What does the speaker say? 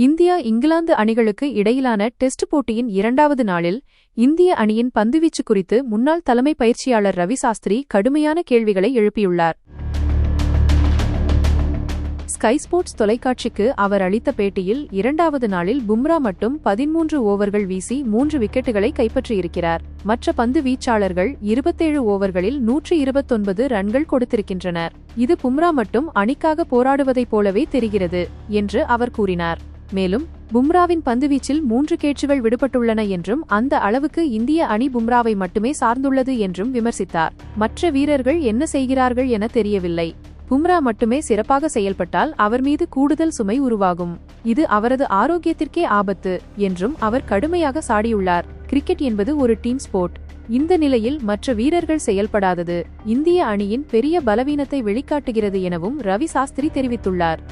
India England அணிகளுக்கு இடையிலான test போட்டியின் இரண்டாவது நாளில் இந்திய அணியின் பந்துவீச்சு குறித்து முன்னாள் தலைமை பயிற்சியாளர் ரவி சாஸ்திரி கடுமையான கேள்விகளை எழுப்பியுள்ளார். ஸ்கை ஸ்போர்ட்ஸ் தொலைக்காட்சிக்கு அவர் அளித்த பேட்டியில் இரண்டாவது நாளில் பும்ரா மட்டும் பதிமூன்று ஓவர்கள் வீசி மூன்று விக்கெட்டுகளை கைப்பற்றியிருக்கிறார். மற்ற பந்து வீச்சாளர்கள் இருபத்தேழு ஓவர்களில் நூற்றி இருபத்தொன்பது ரன்கள் கொடுத்திருக்கின்றனர். இது பும்ரா மட்டும் அணிக்காக போராடுவதைப் போலவே தெரிகிறது என்று அவர் கூறினார். மேலும் பும்ராவின் பந்துவீச்சில் மூன்று கேட்சுகள் விடுபட்டுள்ளன என்றும் அந்த அளவுக்கு இந்திய அணி பும்ராவை மட்டுமே சார்ந்துள்ளது என்றும் விமர்சித்தார். மற்ற வீரர்கள் என்ன செய்கிறார்கள் என தெரியவில்லை. பும்ரா மட்டுமே சிறப்பாக செயல்பட்டால் அவர் மீது கூடுதல் சுமை உருவாகும். இது அவரது ஆரோக்கியத்திற்கே ஆபத்து என்றும் அவர் கடுமையாக சாடியுள்ளார். கிரிக்கெட் என்பது ஒரு டீம் ஸ்போர்ட். இந்த நிலையில் மற்ற வீரர்கள் செயல்படாதது இந்திய அணியின் பெரிய பலவீனத்தை வெளிக்காட்டுகிறது எனவும் ரவி சாஸ்திரி தெரிவித்துள்ளார்.